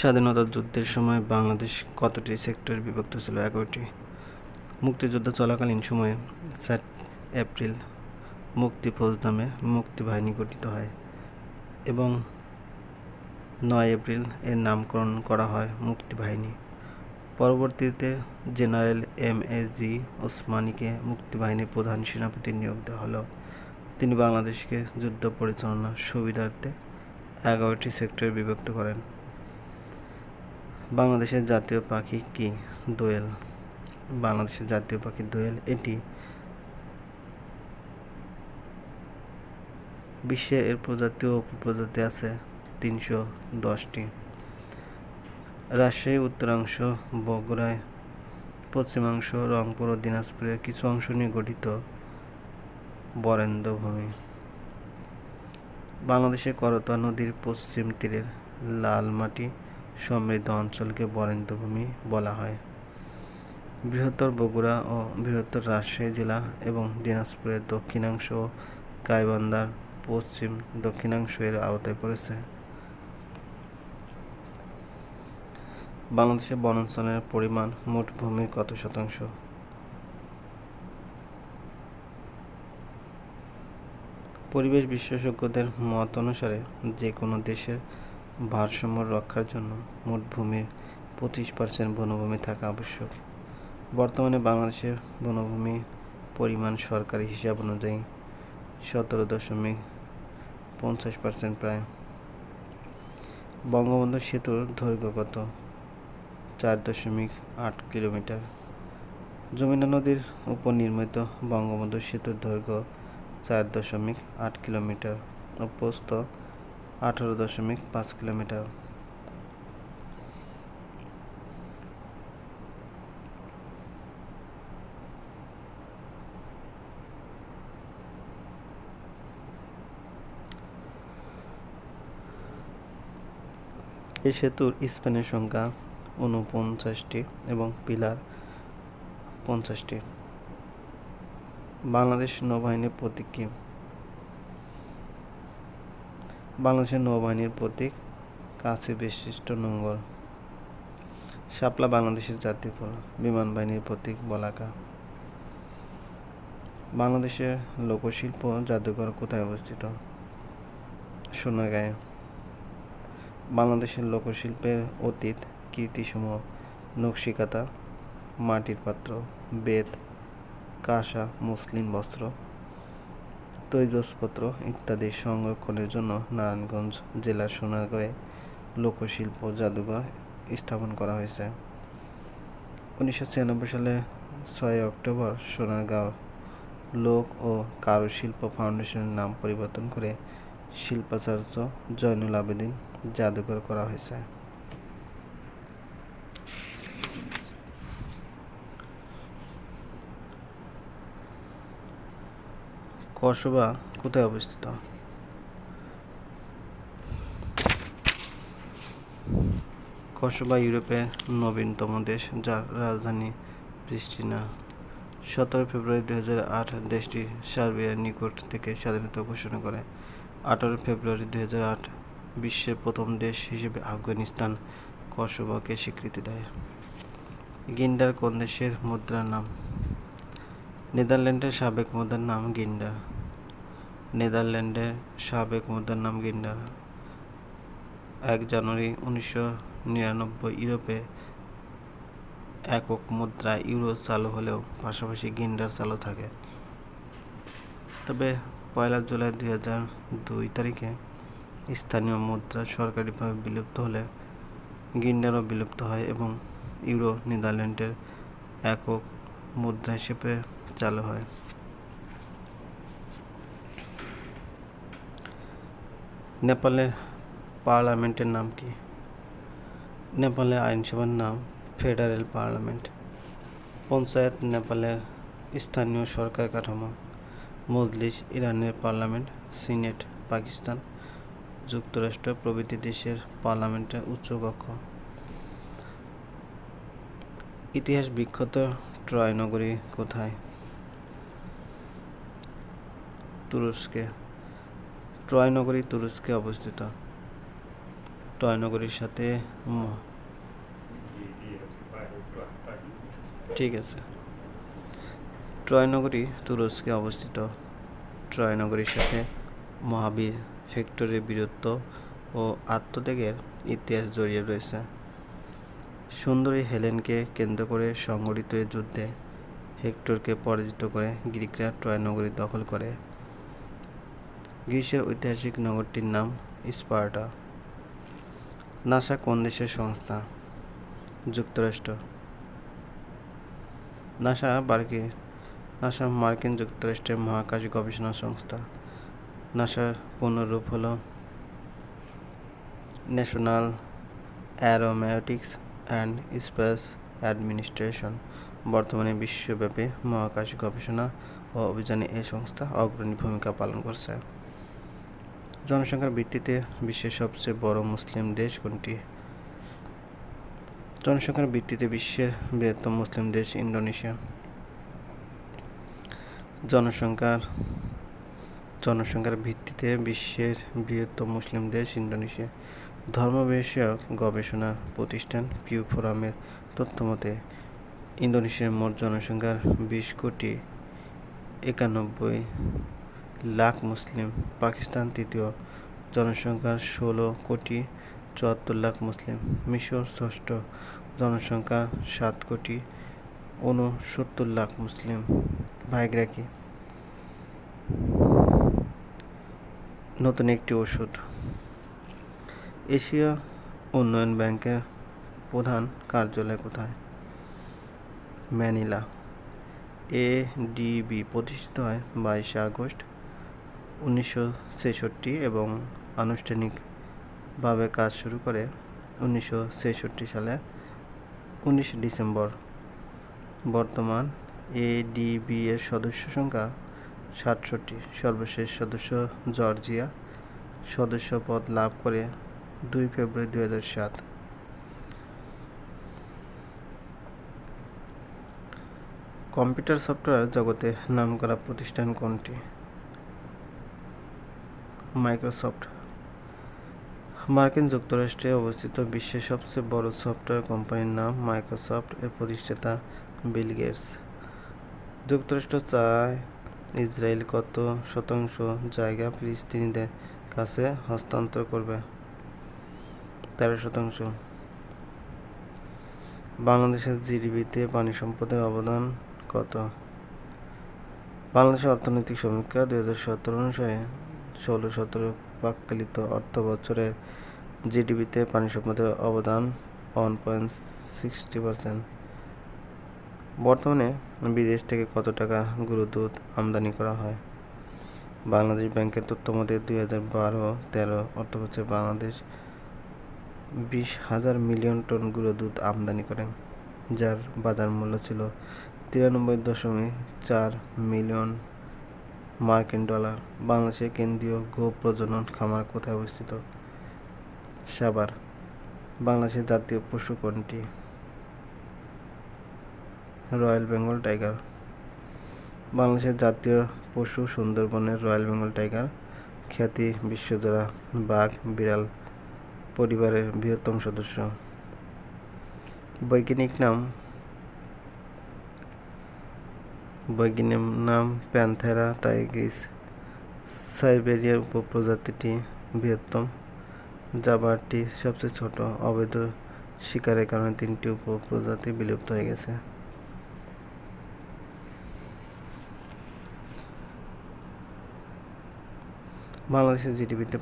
স্বাধীনতা যুদ্ধের সময় বাংলাদেশ কতটি সেক্টরে বিভক্ত ছিল? এগারোটি। মুক্তিযুদ্ধ চলাকালীন সময়ে সাত এপ্রিল মুক্তি ফৌজ নামে মুক্তি বাহিনী গঠিত হয় এবং নয় এপ্রিল এর নামকরণ করা হয় মুক্তি বাহিনী। পরবর্তীতে জেনারেল এম এ জি ওসমানীকে মুক্তিবাহিনীর প্রধান সেনাপতি নিয়োগ দেওয়া হলো। তিনি বাংলাদেশকে যুদ্ধ পরিচালনার সুবিধার্থে এগারোটি সেক্টরে বিভক্ত করেন। বাংলাদেশের জাতীয় পাখি কি? দোয়েল। বাংলাদেশের জাতীয় পাখি দোয়েল। এটি বিশ্বে এর প্রজাতি ও উপপ্রজাতি আছে তিনশো দশটি। রাজশাহী, উত্তরাংশ, বগুড়ায়, পশ্চিমাংশ, রংপুর ও দিনাজপুরের কিছু অংশ নিয়ে গঠিত বরেন্দ্রভূমি। বাংলাদেশের করতোয়া নদীর পশ্চিম তীরের লাল মাটি সমৃদ্ধ অঞ্চলকে বরেন্দ্রভূমি বলা হয়। বৃহত্তর বগুড়া ও বৃহত্তর রাজশাহী জেলা এবং দিনাজপুরের দক্ষিণাংশ ও গাইবান্ধার পশ্চিম দক্ষিণাংশ এর আওতায় পড়েছে। বাংলাদেশের বনাঞ্চলের পরিমাণ মোট ভূমির কত শতাংশ? পরিবেশ বিশেষজ্ঞদের মত অনুসারে যে কোনো দেশের ভারসাম্য রক্ষার জন্য মোট ভূমির পঁচিশ পার্সেন্ট বনভূমি থাকা আবশ্যক। বর্তমানে বাংলাদেশের বনভূমি পরিমাণ সরকারি হিসাব অনুযায়ী সতেরো দশমিক পঞ্চাশ পার্সেন্ট প্রায়। বঙ্গবন্ধু সেতুর দৈর্ঘ্য কত? চার দশমিক আট কিলোমিটার। যমুনা নদীর উপর নির্মিত বঙ্গবন্ধু সেতুর দৈর্ঘ্য চার দশমিক আট কিলোমিটার। প্রস্থ আঠারো দশমিক পাঁচ কিলোমিটার। এই সেতুর স্প্যানের সংখ্যা ঊনপঞ্চাশটি এবং পিলার পঞ্চাশটি। বাংলাদেশ নৌবাহিনীর প্রতীক বাংলাদেশের নৌবাহিনীর প্রতীক কাছে বিশিষ্ট নোঙ্গর। শাপলা বাংলাদেশের জাতীয় ফল, বিমান বাহিনীর প্রতীক বলাকা। বাংলাদেশের লোকশিল্প জাদুঘর কোথায় অবস্থিত? সোনারগাঁয়ে। বাংলাদেশের লোকশিল্পের অতীত, কীর্তিসমূহ, নকশিকাতা, মাটির পাত্র, বেত, কাঁসা মুসলিম বস্ত্র তৈজসপত্র ইত্যাদি সংরক্ষণের জন্য নারায়ণগঞ্জ জেলার সোনারগাঁয়ে লোকশিল্প জাদুঘর স্থাপন করা হয়েছে। উনিশশো ছিয়ানব্বই সালে ছয় অক্টোবর সোনারগাঁও লোক ও কারুশিল্প ফাউন্ডেশনের নাম পরিবর্তন করে শিল্পাচার্য জয়নুল আবেদিন জাদুঘর করা হয়েছে। কসবা কোথায় অবস্থিত? কসবা ইউরোপের নবীনতম দেশ, যার রাজধানী প্রিস্টিনা। সতেরো ফেব্রুয়ারি দু আট দেশটি সার্বিয়ার নিকট থেকে স্বাধীনতা ঘোষণা করে। আঠারো ফেব্রুয়ারি দু আট বিশ্বের প্রথম দেশ হিসেবে আফগানিস্তান কসোভোকে স্বীকৃতি দেয়। গিন্ডার কোন দেশের মুদ্রার নাম? নেদারল্যান্ডের সাবেক মুদ্রার নাম গিন্ডার। নেদারল্যান্ডের সাবেক মুদ্রার নাম গিন্ডার। এক জানুয়ারি উনিশশো নিরানব্বই ইউরোপে একক মুদ্রা ইউরো চালু হলেও পাশাপাশি গিন্ডার চালু থাকে। তবে পয়লা জুলাই দুই হাজার দুই তারিখে স্থানীয় মুদ্রা সরকারিভাবে বিলুপ্ত হলে গিন্ডারও বিলুপ্ত হয় এবং ইউরো নেদারল্যান্ডের একক মুদ্রা হিসেবে চালু হয়। নেপালের পার্লামেন্টের নাম কি? নেপালে আইনসভার নাম ফেডারেল পার্লামেন্ট। পঞ্চায়েত নেপালের স্থানীয় সরকার কাঠামো, মজলিস, ইরানের পার্লামেন্ট, সিনেট, পাকিস্তান যুক্তরাষ্ট্র প্রভৃতি দেশের পার্লামেন্টের উচ্চকক্ষ ইতিহাস বিখ্যাত ট্রয় নগরী কোথায়? তুরস্কে। ট্রয় নগরী তুরস্কে অবস্থিত। টয়নগরীর সাথে ম- ঠিক আছে। ট্রয়নগরী তুরস্কে অবস্থিত। ট্রয়নগরীর সাথে মহাবীর হেক্টরের বীরত্ব ও আত্মত্যাগের ইতিহাস জড়িয়ে রয়েছে। সুন্দরী হেলেনকে কেন্দ্র করে সংগঠিত যুদ্ধে হেক্টরকে পরাজিত করে গ্রিকরা ট্রয়নগরী দখল করে। গ্রিসের ঐতিহাসিক নগরটির নাম স্পার্টা। নাসা কোন দেশের সংস্থা? যুক্তরাষ্ট্র। নাসা বার্কে, নাসা মার্কিন যুক্তরাষ্ট্রের মহাকাশ গবেষণা সংস্থা। নাসার পুনরূপ হল national aeronautics and space administration বর্তমানে বিশ্বব্যাপী মহাকাশ গবেষণা ও অভিযানে এই সংস্থা অগ্রণী ভূমিকা পালন করছে। জনসংখ্যার ভিত্তিতে বিশ্বের সবচেয়ে বড় মুসলিম দেশ কোনটি? জনসংখ্যার ভিত্তিতে বিশ্বের বৃহত্তম মুসলিম দেশ ইন্দোনেশিয়া। জনসংখ্যার জনসংখ্যার ভিত্তিতে বিশ্বের বৃহত্তম মুসলিম দেশ ইন্দোনেশিয়া। ধর্ম বিষয়ক গবেষণা প্রতিষ্ঠান পিউ ফোরামের তথ্যমতে ইন্দোনেশিয়ার মোট জনসংখ্যার বিশ কোটি একানব্বই লাখ মুসলিম, পাকিস্তান তৃতীয়, জনসংখ্যার ষোলো কোটি চুয়াত্তর লাখ মুসলিম, মিশর ষষ্ঠ, জনসংখ্যা সাত কোটি ঊনসত্তর লাখ মুসলিম। ভাইগ্রা কি? নতুন একটি ওষুধ। এশিয়া উন্নয়ন ব্যাংকের প্রধান কার্যালয় কোথায়? ম্যানিলা। এডিবি প্রতিষ্ঠিত হয় বাইশে আগস্ট উনিশশো ছেষট্টি এবং আনুষ্ঠানিকভাবে কাজ শুরু করে উনিশশো সালের উনিশ ডিসেম্বর। বর্তমান এডিবি এর সদস্য সংখ্যা সাতষট্টি। সর্বশেষ সদস্য জর্জিয়া। সদস্য পদ লাভ করে দুই ফেব্রুয়ারি দুই হাজার সাত। কম্পিউটার সফটওয়্যার জগতে নামকরা প্রতিষ্ঠান কোনটি? মাইক্রোসফট। মার্কিন যুক্তরাষ্ট্রে অবস্থিত বিশ্বের সবচেয়ে বড় সফটওয়্যার কোম্পানির নাম মাইক্রোসফট, এর প্রতিষ্ঠাতা বিল গেটস। যুক্তরাষ্ট্র চায় ইসরায়েল কত শতাংশ জায়গা ফিলিস্তিনিদের কাছে হস্তান্তর করবে? তেরো শতাংশ। বাংলাদেশের জিডিপিতে পানি সম্পদের অবদান কত? বাংলাদেশের অর্থনৈতিক সমীক্ষা দুই হাজার সতেরো অনুসারে ষোলো সতেরো পাককালিত অর্থ বছরের জিডিপিতে পানি সম্পদের অবদান ওয়ান পয়েন্ট সিক্সটি পার্সেন্ট বর্তমানে বিদেশ থেকে কত টাকা গরুর দুধ আমদানি করা হয়? বাংলাদেশ ব্যাংকের তথ্য মতে দুই হাজার বারো, তেরো অর্থবছরে বাংলাদেশ বিশ হাজার মিলিয়ন টন গুঁড়ো দুধ আমদানি করে, যার বাজার মূল্য ছিল তিরানব্বই দশমিক চার মিলিয়ন মার্কিন ডলার বাংলাদেশের কেন্দ্রীয় গো প্রজনন খামার কোথায় অবস্থিত? সাবার বাংলাদেশের জাতীয় পশু কোনটি? রয়্যাল বেঙ্গল টাইগার, বাংলাদেশের জাতীয় পশু সুন্দরবনের রয়্যাল বেঙ্গল টাইগার, খ্যাতি বিশ্বজোড়া বাঘ, বিড়াল পরিবারের বৃহত্তম সদস্য। বৈজ্ঞানিক নাম বৈজ্ঞানিক নাম প্যান্থেরা টাইগ্রিস সাইবেরিয়ার উপপ্রজাতিটি বৃহত্তম। জাবারটি সবচেয়ে ছোট, অবৈধ শিকারের কারণে তিনটি উপপ্রজাতি বিলুপ্ত হয়ে গেছে। বাংলাদেশের জিডিপিতে